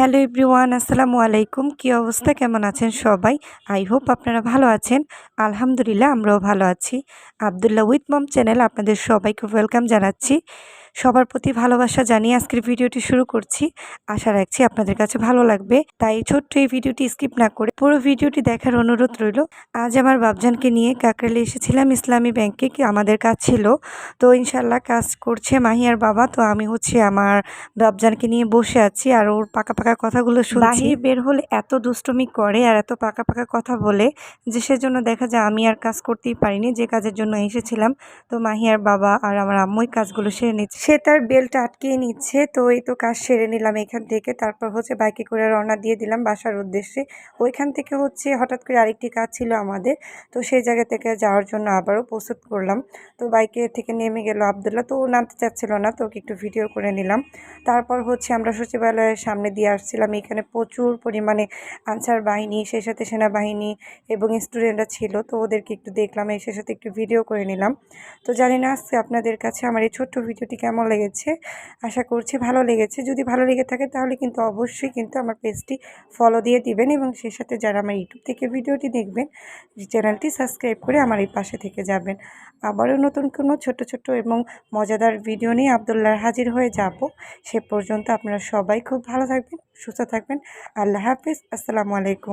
Hello everyone, আসসালামু আলাইকুম। কী অবস্থা? কেমন আছেন সবাই? আই হোপ আপনারা ভালো আছেন। আলহামদুলিল্লাহ আমরাও ভালো আছি। আবদুল্লাহ উইথ মম চ্যানেল আপনাদের সবাইকে ওয়েলকাম জানাচ্ছি। সবার প্রতি ভালোবাসা জানিয়ে আজকের ভিডিওটি শুরু করছি। আশা রাখছি আপনাদের কাছে ভালো লাগবে। তাই ছোট্ট এই ভিডিওটি স্কিপ না করে পুরো ভিডিওটি দেখার অনুরোধ রইল। আজ আমার বাবজানকে নিয়ে কাকরালে এসেছিলাম ইসলামী ব্যাংকে, কি আমাদের কাজ ছিল। তো ইনশাল্লাহ কাজ করছে মাহিয়ার বাবা। তো আমি হচ্ছে আমার বাবজানকে নিয়ে বসে আছি আর ওর পাকা পাকা কথাগুলো শুনছি। বের হলে এত দুষ্টমি করে আর এত পাকা পাকা কথা বলে যে সেজন্য দেখা যায় আমি আর কাজ করতেই পারিনি। যে কাজের জন্য এসেছিলাম। তো মাহিয়ার বাবা আর আমার আম্মুই কাজগুলো সেরে নিচ্ছে। সে তার বেলটা আটকিয়ে নিচ্ছে, তো এই তো কাজ সেরে নিলাম এখান থেকে। তারপর হচ্ছে বাইকে করে রওনা দিয়ে দিলাম বাসার উদ্দেশ্যে। ওইখান থেকে হচ্ছে হঠাৎ করে আরেকটি কাজ ছিল আমাদের, তো সেই জায়গা থেকে যাওয়ার জন্য আবারও প্রস্তুত করলাম। তো বাইকে থেকে নেমে গেল আবদুল্লাহ, তো ও নামতে চাচ্ছিল না, তো ওকে একটু ভিডিও করে নিলাম। তারপর হচ্ছে আমরা সচিবালয়ের সামনে দিয়ে আসছিলাম, এখানে প্রচুর পরিমাণে আনসার বাহিনী, সেই সাথে সেনাবাহিনী এবং স্টুডেন্টরা ছিল, তো ওদেরকে একটু দেখলাম এই সেই সাথে একটু ভিডিও করে নিলাম। তো জানি না আজকে আপনাদের কাছে আমার এই ছোট্ট ভিডিওটি কেমন লেগেছে? আশা করছি ভালো লেগেছে। যদি ভালো লেগে থাকে তাহলে কিন্তু অবশ্যই কিন্তু আমার পেজটি ফলো দিয়ে দিবেন এবং সেই সাথে যারা আমার ইউটিউব থেকে ভিডিওটি দেখবেন চ্যানেলটি সাবস্ক্রাইব করে আমার এই পাশে থেকে যাবেন। আবারও নতুন কোনো ছোট ছোট এবং মজাদার ভিডিও নিয়ে আবদুল্লার হাজির হয়ে যাব। সে পর্যন্ত আপনারা সবাই খুব ভালো থাকবেন, সুস্থ থাকবেন। আল্লাহ হাফিজ। আসসালামু আলাইকুম।